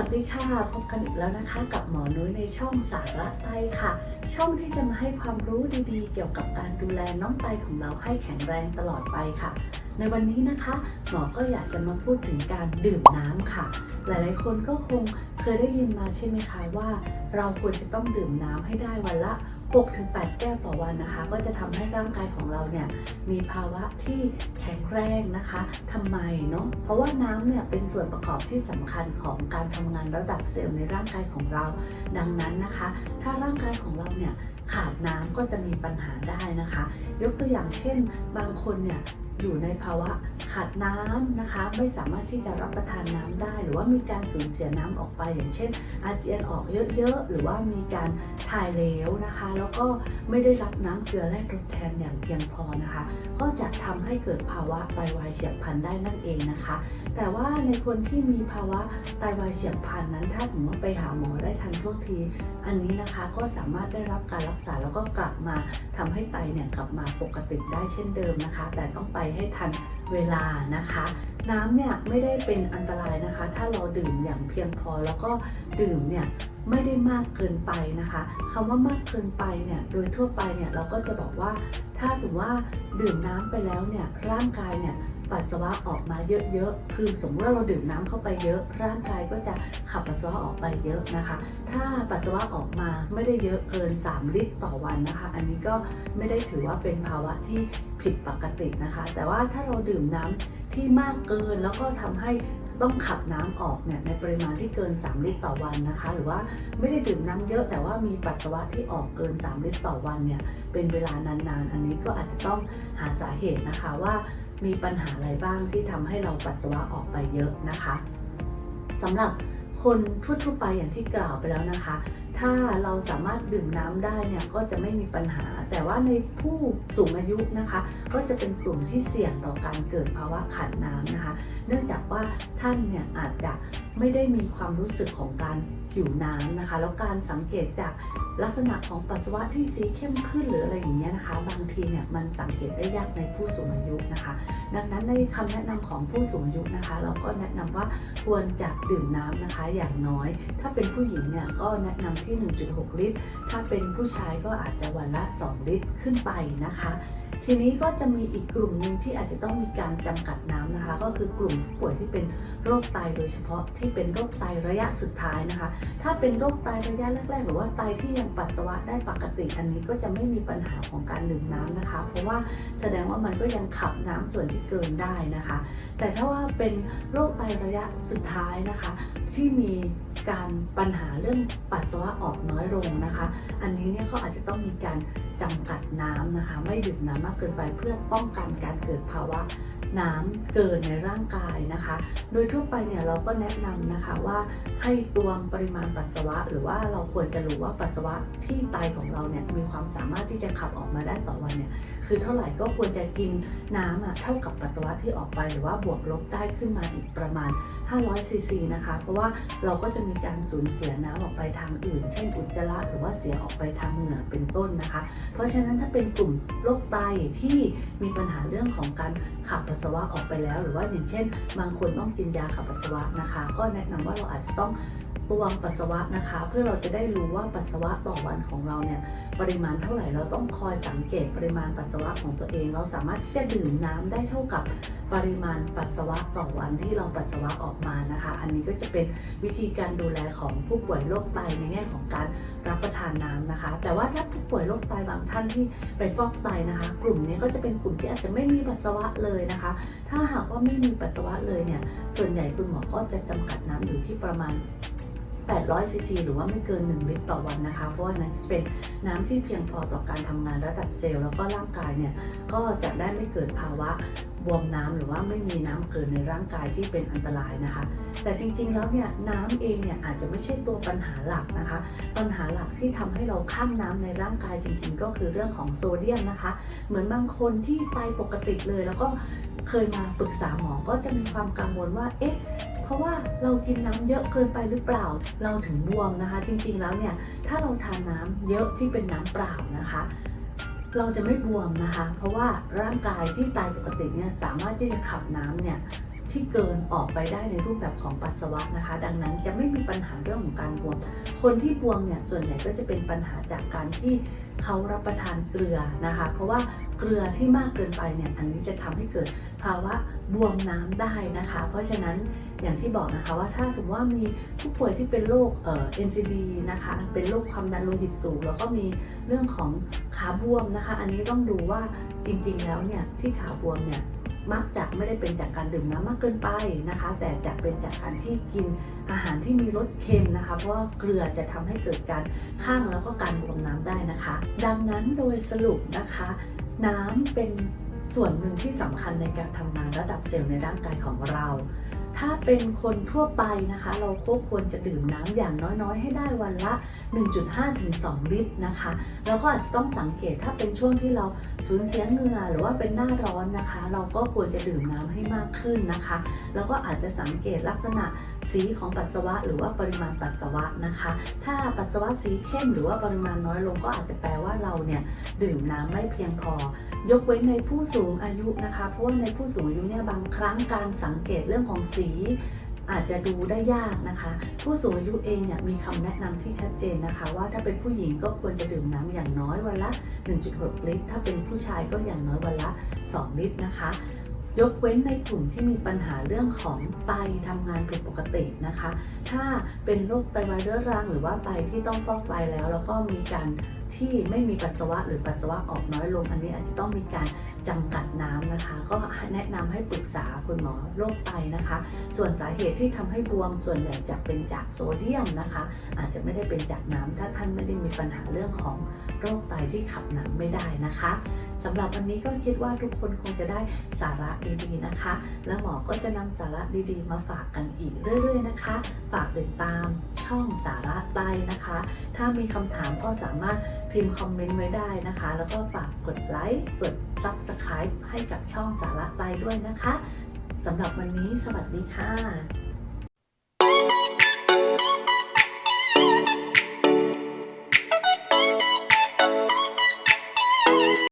วัสดีค่ะ พบกันอีกแล้วนะคะกับหมอนุ้ยในช่องสาระไตค่ะ ช่องที่จะมาให้ความรู้ดีๆ เกี่ยวกับการดูแลน้องไตของเราให้แข็งแรงตลอดไปค่ะ ในวันนี้นะคะหมอก็อยากจะมาพูดถึงการดื่มน้ำค่ะ หลายๆ คนก็คงเคยได้ยินมาใช่ไหมคะว่า เราควรจะต้องดื่มน้ำให้ได้วันละ 6-8แก้วต่อวันนะคะ ก็จะทำให้ร่างกายของเราเนี่ยมีภาวะที่แข็งแรงนะคะทำไมเนาะเพราะว่าน้ำเนี่ยเป็นส่วนประกอบที่สำคัญของการทำงานระดับเซลล์ในร่างกายของเรา ดังนั้นนะคะ ถ้าร่างกายของเราเนี่ยขาดน้ำก็จะมีปัญหาได้นะคะ ยกตัวอย่างเช่น บางคนเนี่ย อยู่ในภาวะขาดน้ำนะคะ ไม่สามารถที่จะรับประทานน้ำได้ หรือว่ามีการสูญเสียน้ำออกไป อย่างเช่น อาเจียนออกเยอะๆ หรือว่ามีการถ่ายเหลวนะคะ แล้วก็ไม่ได้รับน้ำเกลือแร่ทดแทนอย่างเพียงพอนะคะ ก็จะทำให้เกิดภาวะไตวายเฉียบพลันได้นั่นเองนะคะ แต่ว่าในคนที่มีภาวะไตวายเฉียบพลันนั้น ถ้าสมมติไปหาหมอได้ทันท่วงที อันนี้นะคะก็สามารถได้รับการรักษาแล้วก็กลับมาทำให้ไตเนี่ยกลับมาปกติได้เช่นเดิมนะคะ แต่ต้องไปให้ทันเวลานะคะ น้ำเนี่ยไม่ได้เป็นอันตรายนะคะ ถ้าเราดื่มอย่างเพียงพอแล้วก็ดื่มเนี่ยไม่ได้มากเกินไปนะคะคำว่ามากเกินไปเนี่ยโดยทั่วไปเนี่ยเราก็จะบอกว่าถ้าสมมติว่าดื่มน้ำไปแล้วเนี่ยร่างกายเนี่ย ปัสสาวะออกมาเยอะๆ คือสมมติว่าเราดื่มน้ำเข้าไปเยอะ ร่างกายก็จะขับปัสสาวะออกไปเยอะนะคะ ถ้าปัสสาวะออกมาไม่ได้เยอะเกิน 3 ลิตรต่อวันนะคะ อันนี้ก็ไม่ได้ถือว่าเป็นภาวะที่ผิดปกตินะคะ แต่ว่าถ้าเราดื่มน้ำที่มากเกินแล้วก็ทำให้ต้องขับน้ำออกเนี่ยในปริมาณที่เกิน 3 ลิตรต่อวันนะคะ หรือว่าไม่ได้ดื่มน้ำเยอะ แต่ว่ามีปัสสาวะที่ออกเกิน 3 ลิตรต่อวันเนี่ยเป็นเวลานานๆ อันนี้ก็อาจจะต้องหาสาเหตุนะคะว่า มีปัญหาอะไรบ้างที่ทำให้เราปัสสาวะออกไปเยอะนะคะสำหรับคนทั่วๆไปอย่างที่กล่าวไปแล้วนะคะ ถ้าเราสามารถดื่มน้ำได้เนี่ยก็จะไม่มีปัญหา แต่ว่าในผู้สูงอายุนะคะ ก็จะเป็นกลุ่มที่เสี่ยงต่อการเกิดภาวะขาดน้ำนะคะ เนื่องจากว่าท่านเนี่ยอาจจะไม่ได้มีความรู้สึกของการ หิวน้ำนะคะ แล้วการสังเกตจากลักษณะของปัสสาวะที่สีเข้มขึ้นหรืออะไรอย่างเงี้ยนะคะ บางทีเนี่ยมันสังเกตได้ยากในผู้สูงอายุนะคะ ดังนั้นในคำแนะนำของผู้สูงอายุนะคะ เราก็แนะนำว่าควรจะดื่มน้ำนะคะอย่างน้อย ถ้าเป็นผู้หญิงเนี่ยก็แนะนำที่ 1.6 ลิตร ถ้าเป็นผู้ชายก็อาจจะวันละ 2 ลิตรขึ้นไปนะคะ ทีนี้ก็จะมีอีกกลุ่มหนึ่งที่อาจจะต้องมีการจำกัดน้ำนะคะ ก็คือกลุ่มผู้ป่วยที่เป็นโรคไตโดยเฉพาะที่เป็นโรคไตระยะสุดท้ายนะคะ ถ้าเป็นโรคไตระยะแรกๆ หรือว่าไตที่ยังปัสสาวะได้ปกติ อันนี้ก็จะไม่มีปัญหาของการดื่มน้ำนะคะ เพราะว่าแสดงว่ามันก็ยังขับน้ำส่วนที่เกินได้นะคะ แต่ถ้าว่าเป็นโรคไตระยะสุดท้ายนะคะ ที่มีการปัญหาเรื่องปัสสาวะออกน้อยลงนะคะ อันนี้เนี่ยก็อาจจะต้องมีการ จำกัดน้ำนะคะ ไม่ดื่มน้ำมากเกินไปเพื่อป้องกันการเกิดภาวะ น้ำเกินในร่างกายนะคะ โดยทั่วไปเนี่ยเราก็แนะนำนะคะว่าให้ตวงปริมาณปัสสาวะ หรือว่าเราควรจะรู้ว่าปัสสาวะที่ไตของเราเนี่ยมีความสามารถที่จะขับออกมาได้ต่อวันเนี่ยคือเท่าไหร่ก็ควรจะกินน้ำอะเท่ากับปัสสาวะที่ออกไปหรือว่าบวกลบได้ขึ้นมาอีกประมาณ 500ซีซีนะคะ เพราะว่าเราก็จะมีการสูญเสียน้ำออกไปทางอื่น เช่นอุจจาระหรือว่าเสียออกไปทางเหงื่อเป็นต้นนะคะ เพราะฉะนั้นถ้าเป็นกลุ่มโรคไตที่มีปัญหาเรื่องของการขับปัสสาวะออกไปแล้ว หรือว่าอย่างเช่น บางคนต้องกินยาขับปัสสาวะนะคะ ก็แนะนำว่าเราอาจจะต้อง ตวงปัสสาวะนะคะ เพื่อเราจะได้รู้ว่าปัสสาวะต่อวันของเราเนี่ยปริมาณเท่าไหร่เราต้องคอยสังเกตปริมาณปัสสาวะของตัวเอง เราสามารถที่จะดื่มน้ำได้เท่ากับปริมาณปัสสาวะต่อวันที่เราปัสสาวะออกมานะคะ อันนี้ก็จะเป็นวิธีการดูแลของผู้ป่วยโรคไตในแง่ของการรับประทานน้ำนะคะ แต่ว่าถ้าผู้ป่วยโรคไตบางท่านที่ไปฟอกไตนะคะ กลุ่มนี้ก็จะเป็นกลุ่มที่อาจจะไม่มีปัสสาวะเลยนะคะ ถ้าหากว่าไม่มีปัสสาวะเลยเนี่ยส่วนใหญ่คุณหมอก็จะจำกัดน้ำอยู่ที่ประมาณ 800ซีซีหรือว่าไม่เกิน 1 ลิตรต่อวันนะคะ เพราะว่านั้นเป็นน้ำที่เพียงพอต่อการทำงานระดับเซลล์แล้วก็ร่างกายเนี่ยก็จะได้ไม่เกิดภาวะบวมน้ำหรือว่าไม่มีน้ำเกินในร่างกายที่เป็นอันตรายนะคะ แต่จริงๆแล้วเนี่ยน้ำเองเนี่ยอาจจะไม่ใช่ตัวปัญหาหลักนะคะ ปัญหาหลักที่ทำให้เราข้างน้ำในร่างกายจริง ๆ ก็คือเรื่องของโซเดียมนะคะ เหมือนบางคนที่ไตปกติเลยแล้วก็เคยมาปรึกษาหมอก็จะมีความกังวลว่าเอ๊ะ เพราะว่าเรากินน้ำเยอะเกินไปหรือเปล่า เราถึงบวมนะคะ จริงๆแล้วเนี่ยถ้าเราทานน้ำเยอะที่เป็นน้ำเปล่านะคะ เราจะไม่บวมนะคะ เพราะว่าร่างกายที่ตายปกติเนี่ยสามารถที่จะขับน้ำเนี่ยที่เกินออกไปได้ในรูปแบบของปัสสาวะนะคะ ดังนั้นจะไม่มีปัญหาเรื่องของการบวม คนที่บวมเนี่ยส่วนใหญ่ก็จะเป็นปัญหาจากการที่เขารับประทานเกลือนะคะ เพราะว่าเกลือที่มากเกินไปเนี่ยอันนี้จะทำให้เกิดภาวะบวมน้ำได้นะคะ เพราะฉะนั้น อย่างที่บอกนะคะว่าถ้าสมมติว่ามีผู้ป่วยที่เป็นโรคเอ่อ NCD นะคะ เป็นโรคความดันโลหิตสูง แล้วก็มีเรื่องของขาบวมนะคะ อันนี้ต้องดูว่าจริงๆ แล้วเนี่ยที่ขาบวมเนี่ยมักจะไม่ได้เป็นจากการดื่มน้ำมากเกินไปนะคะ แต่จะเป็นจากการที่กินอาหารที่มีรสเค็มนะคะ เพราะว่าเกลือจะทำให้เกิดการข้างแล้วก็การบวมน้ำได้นะคะ ดังนั้นโดยสรุปนะคะ น้ำเป็นส่วนหนึ่งที่สำคัญในการทำงานระดับเซลล์ในร่างกายของเรา ถ้าเป็นคนทั่วไปนะคะ เราก็ควรจะดื่มน้ำอย่างน้อยๆ ให้ได้วันละ 1.5ถึง2ลิตรนะคะแล้วก็อาจจะต้องสังเกตถ้าเป็นช่วงที่เราสูญเสียเหงื่อหรือว่าเป็นหน้าร้อนนะคะ เราก็ควรจะดื่มน้ำให้มากขึ้นนะคะ แล้วก็อาจจะสังเกตลักษณะสีของปัสสาวะ หรือว่าปริมาณปัสสาวะนะคะ ถ้าปัสสาวะสีเข้มหรือว่าปริมาณน้อยลงก็อาจจะแปลว่าเราเนี่ยดื่มน้ำไม่เพียงพอ ยกเว้นในผู้สูงอายุนะคะ เพราะว่าในผู้สูงอายุเนี่ยบางครั้งการสังเกตเรื่องของสีอาจจะดูได้ยากนะคะ ผู้สูงอายุเองเนี่ยมีคำแนะนำที่ชัดเจนนะคะ ว่าถ้าเป็นผู้หญิงก็ควรจะดื่มน้ำอย่างน้อยวันละ 1.6 ลิตร ถ้าเป็นผู้ชายก็อย่างน้อยวันละ 2 ลิตรนะคะยกเว้นในกลุ่มที่มีปัญหาเรื่องของไตทำงานผิดปกตินะคะ ถ้าเป็นโรคไตวายเรื้อรัง หรือว่าไตที่ต้องฟอกไตแล้ว แล้วก็มีการที่ไม่มีปัสสาวะหรือปัสสาวะออกน้อยลง อันนี้อาจจะต้องมีการ จำกัดน้ำนะคะ ก็แนะนำให้ปรึกษาคุณหมอโรคไตนะคะ ส่วนสาเหตุที่ทำให้บวมส่วนใหญ่จะเป็นจากโซเดียมนะคะ อาจจะไม่ได้เป็นจากน้ำถ้าท่านไม่ได้มีปัญหาเรื่องของโรคไตที่ขับน้ำไม่ได้นะคะสำหรับวันนี้ก็คิดว่าทุกคนคงจะได้สาระดีๆนะคะ และหมอก็จะนำสาระดีๆ มาฝากกันอีกเรื่อยๆนะคะ ฝากติดตามช่องสาระไตนะคะ ถ้ามีคำถามก็สามารถ พิมพ์คอมเมนต์ไว้ได้นะคะ แล้วก็ฝากกดไลค์กด Subscribe ให้กับช่องสาระไปด้วยนะคะสำหรับวันนี้สวัสดีค่ะ